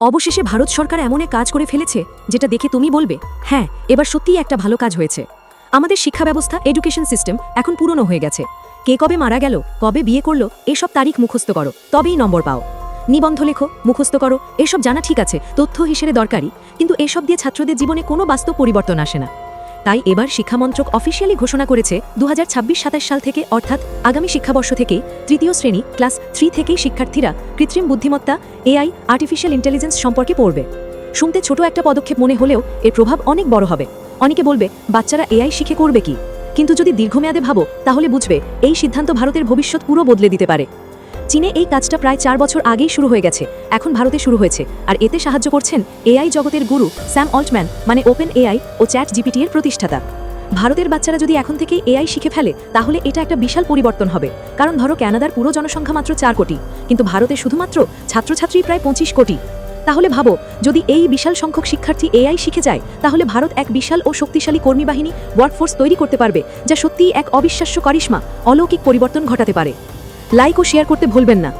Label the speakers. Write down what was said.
Speaker 1: অবশেষে ভারত সরকার এমন এক কাজ করে ফেলেছে, যেটা দেখে তুমি বলবে হ্যাঁ এবার সত্যিই একটা ভালো কাজ হয়েছে। আমাদের শিক্ষা ব্যবস্থা এডুকেশন সিস্টেম এখন পুরনো হয়ে গেছে। কে কবে মারা গেল, কবে বিয়ে করল, এসব তারিখ মুখস্থ করো, তবেই নম্বর পাও। নিবন্ধ লেখো, মুখস্থ করো, এসব জানা ঠিক আছে, তথ্য হিসেবে দরকারি কিন্তু এসব দিয়ে ছাত্রদের জীবনে কোনো বাস্তব পরিবর্তন আসে না। তাই এবার শিক্ষামন্ত্রক অফিসিয়ালি ঘোষণা করেছে দু হাজার সাল থেকে, অর্থাৎ আগামী শিক্ষাবর্ষ থেকে তৃতীয় শ্রেণি, ক্লাস থ্রি থেকেই শিক্ষার্থীরা কৃত্রিম বুদ্ধিমত্তা, এআই আর্টিফিশিয়াল ইন্টেলিজেন্স সম্পর্কে পড়বে। শুনতে ছোট একটা পদক্ষেপ মনে হলেও এর প্রভাব অনেক বড় হবে। অনেকে বলবে, বাচ্চারা এআই শিখে করবে কি? কিন্তু যদি দীর্ঘমেয়াদে ভাবো, তাহলে বুঝবে, এই সিদ্ধান্ত ভারতের ভবিষ্যৎ পুরো বদলে দিতে পারে। চীনে এই কাজটা প্রায় চার বছর আগেই শুরু হয়ে গেছে, এখন ভারতে শুরু হয়েছে। আর এতে সাহায্য করছেন এআই জগতের গুরু স্যাম অল্টম্যান মানে ওপেন এআই ও চ্যাট জিপিটি এর প্রতিষ্ঠাতা। ভারতের বাচ্চারা যদি এখন থেকে এআই শিখে ফেলে, তাহলে এটা একটা বিশাল পরিবর্তন হবে। কারণ ধরো ক্যানাডার পুরো জনসংখ্যা মাত্র চার কোটি, কিন্তু ভারতে শুধুমাত্র ছাত্রছাত্রী প্রায় পঁচিশ কোটি। তাহলে ভাবো, যদি এই বিশাল সংখ্যক শিক্ষার্থী এআই শিখে যায়, তাহলে ভারত এক বিশাল ও শক্তিশালী কর্মী বাহিনী, ওয়ার্কফোর্স তৈরি করতে পারবে, যা সত্যিই এক অবিশ্বাস্য করিশ্মা, অলৌকিক পরিবর্তন ঘটাতে পারে। লাইক ও শেয়ার করতে ভুলবেন না।